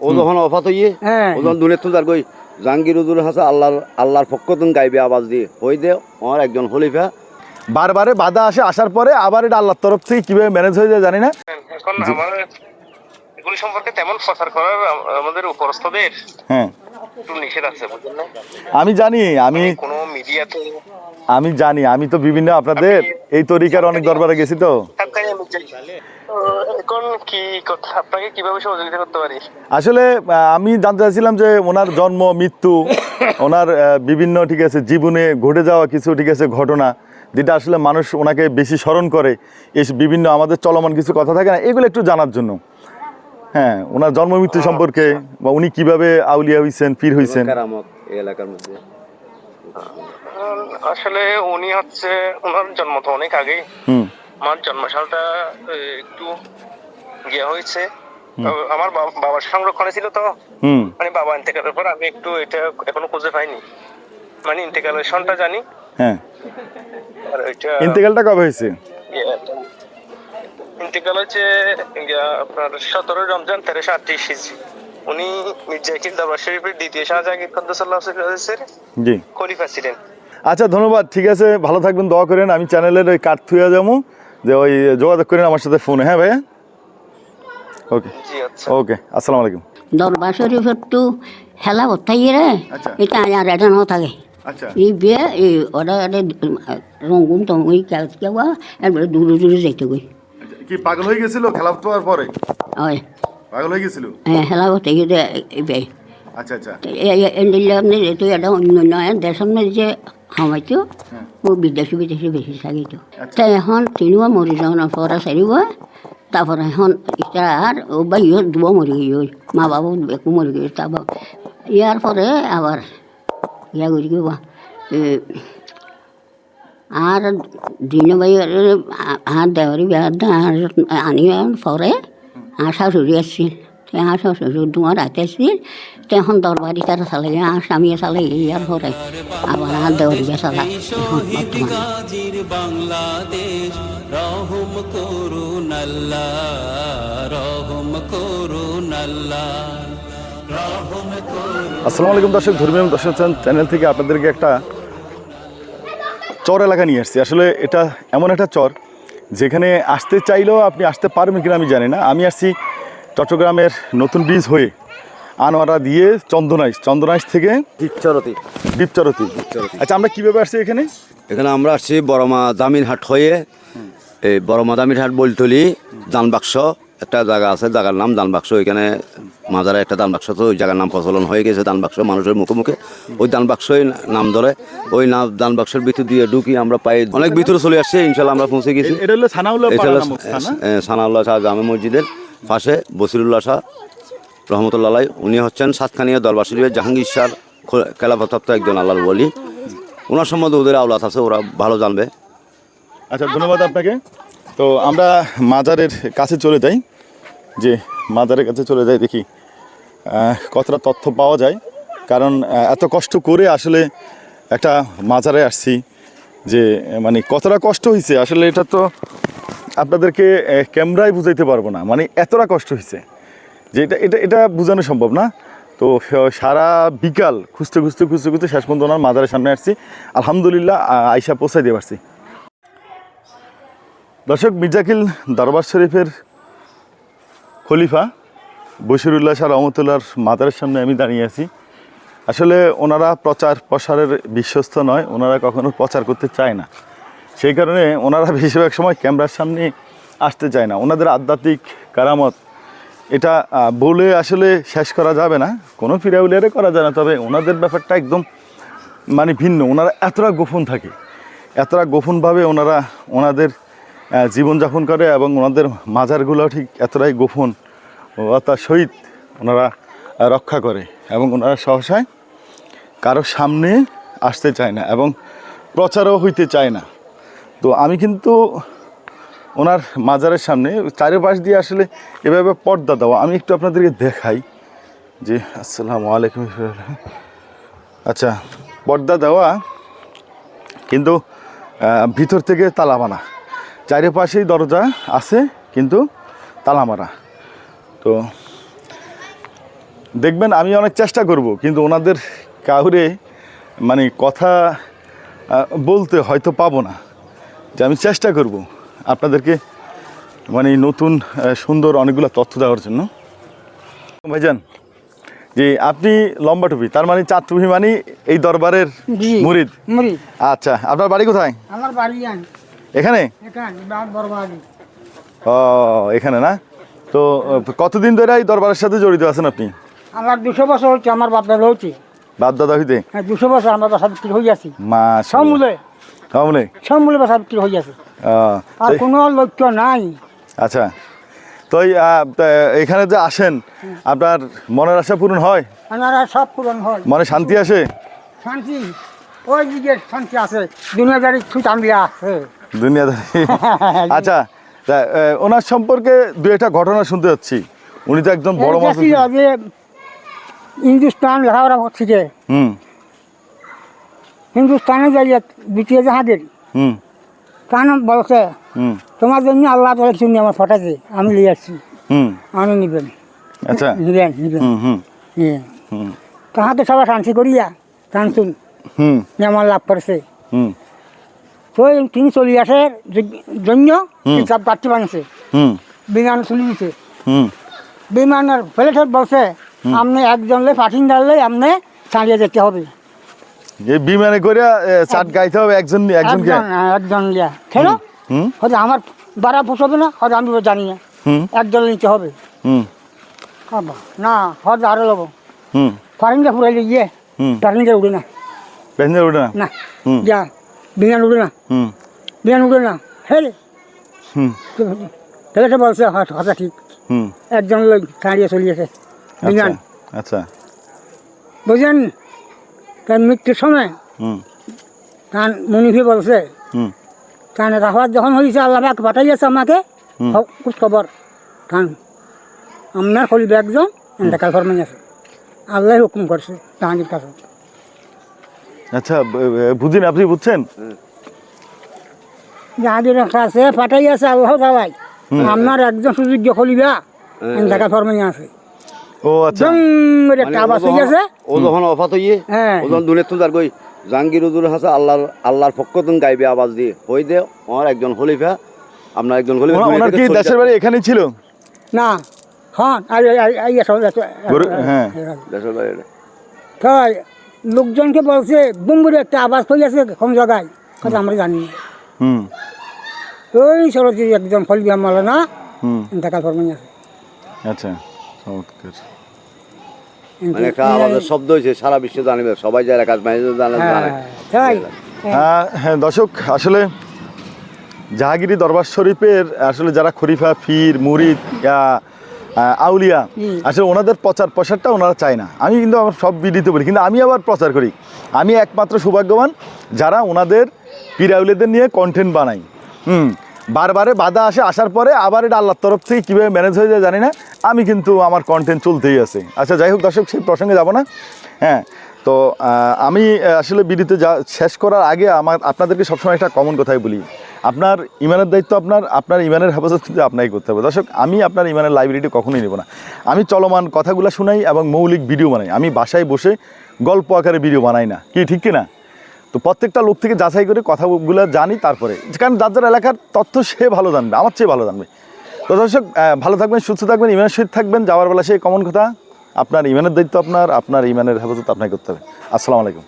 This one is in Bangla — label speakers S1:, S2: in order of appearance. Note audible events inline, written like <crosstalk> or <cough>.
S1: ও যখন অফাত হইয়ে
S2: হ্যাঁ।
S1: ও যখন দুনিয়া তো যার কই জাহাঙ্গীর উদুল হাসান আল্লাহর আল্লাহর পক্ষ গাইবে আওয়াজ দিয়ে। হই দে আমার একজন খলিফা।
S3: বারবারে বাধা আসে আসার পরে আবার এটা আল্লাহর তরফ থেকে কীভাবে ম্যানেজ হয়ে যায় জানি না।
S4: এখন আমার এগুলি সম্পর্কে তেমন প্রচার করার আমাদের উপরস্থদের
S3: হ্যাঁ।
S4: নিষেধ আছে বুঝলেন
S3: আমি জানি আমি
S4: কোনো মিডিয়াতে
S3: আমি জানি আমি তো বিভিন্ন আপনাদের এই তরিকার অনেক দরবারে গেছি তো
S4: থাকাই আমি চাই। তো এখন কি আপনাকে কীভাবে সহযোগিতা করতে পারি?
S3: আসলে আমি জানতে চাইছিলাম যে ওনার জন্ম মৃত্যু <coughs> ওনার বিভিন্ন ঠিক আছে জীবনে ঘটে যাওয়া কিছু ঠিক আছে ঘটনা যেটা আসলে মানুষ ওনাকে বেশি স্মরণ করে এই বিভিন্ন আমাদের চলমান কিছু কথা থাকে না এগুলো একটু জানার জন্য। হ্যাঁ ওনার জন্ম মৃত্যু সম্পর্কে বা উনি কীভাবে আউলিয়া হইছেন পীর হইছেন?
S1: এলাকার মধ্যে।
S4: আসলে উনি হচ্ছে ওনার জন্ম তো অনেক আগে
S3: হুম।
S4: আমার জন্মসালটা একটু ইয়ে হয়েছে। আমার বাবা- বাবার সংরক্ষণে ছিল তো। মানে বাবা ইন্তেকালের পর আমি একটু এটা এখনও খুঁজে পাইনি। মানে ইন্তেকালের সনটা জানি।
S3: হ্যাঁ।
S4: আর ওইটা
S3: ইন্তেকালটা কবে হয়েছে?
S4: ইন্তেকাল হচ্ছে আপনার সতেরোই রমজান তেরোশো আটত্রিশ হিজরি। উনি মির্জা কিল দরবার শরীফের দ্বিতীয় শাহজাহাঙ্গীর কদ্দাসাল্লাহ
S3: জি।
S4: খলিফা ছিলেন।
S3: আচ্ছা ধন্যবাদ। ঠিক আছে ভালো থাকবেন দোয়া করেন। আমি চ্যানেলের ওই কার্ড থুয়ে যাব। যে ওই যোগাযোগ করেন আমার সাথে ফোনে হ্যাঁ ভাইয়া? ওকে।
S4: জি আচ্ছা।
S3: ওকে আসসালামু আলাইকুম।
S5: দরবার শরীফের তো হেলা কোথায় রে।
S3: আচ্ছা।
S5: এটা আর এটা ন থাকে।
S3: আচ্ছা।
S5: এই বিয়ে এই ওরা রঙুন টঙ্গুই কেওয়া একবারে দূরে দূরে যাইতে গই
S3: কি পাগল হয়ে গেছিল খেলা হওয়ার পরে?
S5: হয়।
S3: পাগল হয়ে গেছিল?
S5: হেলা কোথায় গিয়ে বিয়ে।
S3: আচ্ছা আচ্ছা।
S5: এন্ডিলে আপনি যেহেতু এটা অন্য নয় দেশের যে হয়তো ও বিদেশি বিদেশি বেশি থাকিতো তাই এখন তিনিও মরি যাওয়ার পরে সারিব। তারপরে এখন আর ও বা ইয়ে দুও মরি গিয়ে ওই মা বাবা একু মরি গিয়ে তারপর ইয়ার পরে আবার ইয়া করি বা আর দিনে বাই আর দেওয়ারি বিয়ার আনি পরে আর শাশুড়ি আসছিল আর শ্বশুর তোমার রাতে আসছিল তখন দরবারি তারা চালে আর স্বামী চালে ইয়ার পরে আবার আর দেওয়ারি বিয়া চালা এখন বর্তমানে।
S6: গাজীর বাংলাদেশ রহম করুন আল্লাহ রহম করুন আল্লাহ রহম করুন
S3: আসসালামু আলাইকুম দর্শক ধর্মীয় দর্শক চ্যানেল থেকে আপনাদেরকে একটা চর এলাকা নিয়ে আসছি। আসলে এটা এমন একটা চর যেখানে আসতে চাইলেও আপনি আসতে পারবেন কিনা আমি জানি না। আমি আসছি চট্টগ্রামের নতুন ব্রিজ হয়ে আনোয়ারা দিয়ে চন্দনাইশ। চন্দনাইশ থেকে
S1: চিচ্চরতি
S3: দ্বীপচরতি আচ্ছা আমরা কীভাবে আসছি এখানে?
S1: এখানে আমরা আসছি বড়মা দামিন হাট হয়ে এই বড় দামিন হাট বলতলি দানবাক্স একটা জায়গা আছে জায়গার নাম দানবাক্স ওইখানে মাজারে একটা দানবাক্স তো ওই জায়গার নাম প্রচলন হয়ে গেছে দানবাক্স মানুষের মুখে মুখে। ওই দানবাক্সই নাম ধরে ওই নাম দানবাক্সের ভিতর দিয়ে ঢুকি আমরা পাই। অনেক ভিতরে চলে আসছে ইনশাল্লাহ আমরা পৌঁছে গেছি।
S3: এটা হলো সানাউল্লাহ
S1: শাহ জামে মসজিদের পাশে বসিরুল্লাহ শাহ রহমতুল্লাহ। উনি হচ্ছেন সাতখানিয়া দরবার শরীফের জাহাঙ্গীর শাহ খেলাফতপ্ত একজন আল্লাহর বলি ওনার সম্বন্ধে ওদের আওলাত আছে ওরা ভালো জানবে।
S3: আচ্ছা ধন্যবাদ আপনাকে। তো আমরা মাজারের কাছে চলে যাই। যে মাজারের কাছে চলে যাই দেখি কতটা তথ্য পাওয়া যায়। কারণ এত কষ্ট করে আসলে একটা মাজারে আসছি যে মানে কতটা কষ্ট হয়েছে আসলে এটা তো আপনাদেরকে ক্যামেরায় বুঝাইতে পারব না। মানে এতটা কষ্ট হয়েছে যে এটা এটা এটা বোঝানো সম্ভব না। তো সারা বিকাল খুঁজতে খুঁজতে খুঁজতে খুঁজতে শেষ পর্যন্ত ওনার মাজারের সামনে আসছি। আলহামদুলিল্লাহ আইসা পৌঁছাই দিয়ে পারছি। দর্শক, মির্জাকিল দরবার শরীফের খলিফা বশিরুল্লাহ শাহ রহমতুল্লাহর মাদারের সামনে আমি দাঁড়িয়ে আছি। আসলে ওনারা প্রচার প্রসারের বিশ্বস্ত নয়, ওনারা কখনো প্রচার করতে চায় না। সেই কারণে ওনারা বেশিরভাগ সময় ক্যামেরার সামনে আসতে চায় না। ওনাদের আধ্যাত্মিক কারামত, এটা বলে আসলে শেষ করা যাবে না, কোনো ফিরাউলিয়ারে করা যায় না। তবে ওনাদের ব্যাপারটা একদম মানে ভিন্ন। ওনারা এতটা গোপন থাকে, এতটা গোপনভাবে ওনারা ওনাদের জীবনযাপন করে এবং ওনাদের মাজারগুলো ঠিক এতটাই গোপন তার সহিত ওনারা রক্ষা করে এবং ওনারা সহসায় কারোর সামনে আসতে চায় না এবং প্রচারও হইতে চায় না। তো আমি কিন্তু ওনার মাজারের সামনে চারিপাশ দিয়ে আসলে এভাবে পর্দা দেওয়া। আমি একটু আপনাদেরকে দেখাই যে, আসসালামু আলাইকুম। আচ্ছা পর্দা দেওয়া কিন্তু ভিতর থেকে তালা মারা চারিপাশেই দরজা আছে কিন্তু তালা মারা। তো দেখবেন আমি অনেক চেষ্টা করব কিন্তু ওনাদের কাউরে মানে কথা বলতে হয়তো পাবো না। যে আমি চেষ্টা করব আপনাদেরকে মানে নতুন সুন্দর অনেকগুলো তথ্য দেওয়ার জন্য। ভাইজান যে আপনি লম্বা টুপি তার মানে চার টুপি মানে এই দরবারের মুরিদ? আচ্ছা আপনার বাড়ি কোথায়?
S2: আমার বাড়ি
S3: এখানে?
S2: এখানে
S3: ও এখানে না? তো কতদিন ধরে এই দরবারের সাথে জড়িত আছেন আপনি?
S2: আমার দুশো বছর হচ্ছে আমার বাপ দাদা হচ্ছে
S3: বাপ দাদা হইতে
S2: হ্যাঁ দুশো বছর আমরা বাসা বিক্রি হয়ে আছি
S3: মা
S2: সব মূলে
S3: কামলে
S2: সব মূলে বাসা বিক্রি হয়ে আছে আর কোনো লক্ষ্য নাই।
S3: আচ্ছা। তো এখানে যে আসেন আপনার মনের আশা পূরণ হয়?
S2: ওনারা সব পূরণ হয়।
S3: মনে শান্তি আসে?
S2: শান্তি? ওই দিকে শান্তি আছে। দুনিয়াদারি ছুট আমলিয়া আছে
S3: দুনিয়াদারি। <laughs> আচ্ছা ওনার সম্পর্কে দু একটা ঘটনা শুনতে যাচ্ছি। উনি তো একদম বড় মাছ
S2: যে হিন্দুস্তান লেখাপড়া করছিল
S3: হুম।
S2: হিন্দুস্তানে যাইয়ে দ্বিতীয় জাহাজের।
S3: হুম।
S2: কেন বলছে
S3: হুম।
S2: তোমার জন্য আল্লাহ তালা কিছু আমার ফটাছে আমি নিয়ে আসছি।
S3: হুম।
S2: আমি নিবেন।
S3: আচ্ছা।
S2: নিবেন নিবেন।
S3: হুম হুম।
S2: তাহাতে সবাই শান্তি করিয়া টানতুন
S3: হুম।
S2: আমার লাভ করেছে।
S3: হুম।
S2: তো তিনি চলি আসে জন্য। সব বানিয়েছে।
S3: হুম।
S2: বিমান চলি দিছে
S3: হুম।
S2: বিমানের ফেলেঠে বলছে আপনি একজন লে পাঠিয়ে ডাললে আপনি চালিয়ে যেতে হবে।
S3: এই বিমানে করে চাট গাইতে হবে একজন
S2: একজন হ্যাঁ, একজন লিয়া খেলো।
S3: হুম।
S2: হয়তো আমার বাড়া পোষাবে না হয়তো আমি জানি না। একজন নিতে হবে।
S3: হুম।
S2: না হয়তো আরও লব।
S3: হুম।
S2: ফারিনটা ফুরাইলে গিয়ে
S3: হুম।
S2: উঠে না।
S3: প্যাসেঞ্জার ওঠে না?
S2: না। যা। বিমান উঠে না।
S3: হুম।
S2: বিমান উঠে না। হে রে
S3: হুম
S2: বলছে কথা ঠিক।
S3: হুম।
S2: একজন লোক দাঁড়িয়ে চলিয়েছে বিমান
S3: আচ্ছা আচ্ছা।
S2: বুঝলেন? তার মৃত্যুর সময়
S3: হুম।
S2: তার মুনিফি বলছে
S3: হুম।
S2: কারণ রাহাত যখন হয়েছে আল্লাহ পাক পাঠাইয়াছে আমাকে। খুব খবর। কারণ আপনার খলিফ একজন এন্টাকাল ফরমাই আছে। আল্লাহ হুকুম করছে তাহানির কাছে।
S3: আচ্ছা ব- ব- আপনি বুঝছেন
S2: যাহাদের কাছে পাঠাইয়াছে আল্লাহ তালাই আপনার একজন সুযোগ্য খলিফা এন্টাকাল ফরমাই আছে
S3: ও আচ্ছা
S2: করে
S1: মানে
S2: হয়ে গেছে
S1: ও যখন অফাত হইয়ে
S2: হ্যাঁ।
S1: ও যখন তো যার কই জাহাঙ্গীর উদুল হাসান আল্লাহর আল্লাহর পক্ষ তুমি গাইবে আওয়াজ দিয়ে হই দে আমার একজন খলিফা আপনার একজন খলিফা
S3: ওনা- ওনার কি দেশের। বাড়ি এখানেই ছিল
S2: না হ্যাঁ আর এই
S3: গরু- হ্যাঁ।
S1: দেশের বাইরে এটা।
S2: তাই লোকজনকে বলছে বুম্বুরে একটা আওয়াজ হয়ে গেছে কোন জায়গায়? কথা আমরা জানি
S3: হুম।
S2: ওই সরজি একজন ফলবি আমলে না
S3: হুম।
S2: দেখাল ফরমাই আছে।
S3: আচ্ছা চমৎকার।
S1: মানে একটা আওয়াজের শব্দ হয়েছে সারা বিশ্ব জানবে সবাই যায় কাজ মাঝে জানে জানে।
S2: হ্যাঁ, তাই।
S3: হ্যাঁ হ্যাঁ দর্শক আসলে জাহাগিরি দরবার শরীফের আসলে যারা খরিফা ফির মুরিদ আউলিয়া। আসলে ওনাদের প্রচার প্রসারটা ওনারা চায় না। আমি কিন্তু আমার সব ভিডিওতে বলি কিন্তু আমি আবার প্রচার করি। আমি একমাত্র সৌভাগ্যবান যারা ওনাদের পীরাউলিয়াদের নিয়ে কন্টেন্ট বানাই। হুম বারবারে বাধা আসে আসার পরে আবার এটা আল্লাহর তরফ থেকে কীভাবে ম্যানেজ হয়ে যায় জানি না। আমি কিন্তু আমার কন্টেন্ট চলতেই আছে। আচ্ছা যাই হোক দর্শক সেই প্রসঙ্গে যাব না। হ্যাঁ তো আমি আসলে বিডিতে যা শেষ করার আগে আমার আপনাদেরকে সবসময় একটা কমন কথাই বলি। আপনার ইমানের দায়িত্ব আপনার আপনার ইমানের হেফাজত কিন্তু আপনাকে করতে হবে। দর্শক, আমি আপনার ইমানের লাইব্রেরিটি কখনোই নেব না। আমি চলমান কথাগুলো শুনাই এবং মৌলিক ভিডিও বানাই। আমি বাসায় বসে গল্প আকারে ভিডিও বানাই না। কি, ঠিক কি না তো প্রত্যেকটা লোক থেকে যাচাই করে কথাগুলো জানি তারপরে। কারণ যার যার এলাকার তথ্য সে ভালো জানবে, আমার চেয়ে ভালো জানবে। তো দর্শক ভালো থাকবেন, সুস্থ থাকবেন, ইমানের সহিত থাকবেন। যাওয়ার বেলা সেই কমন কথা। আপনার ইমানের দায়িত্ব আপনার আপনার ইমানের হেফাজত আপনাকে করতে হবে। আসসালামু আলাইকুম।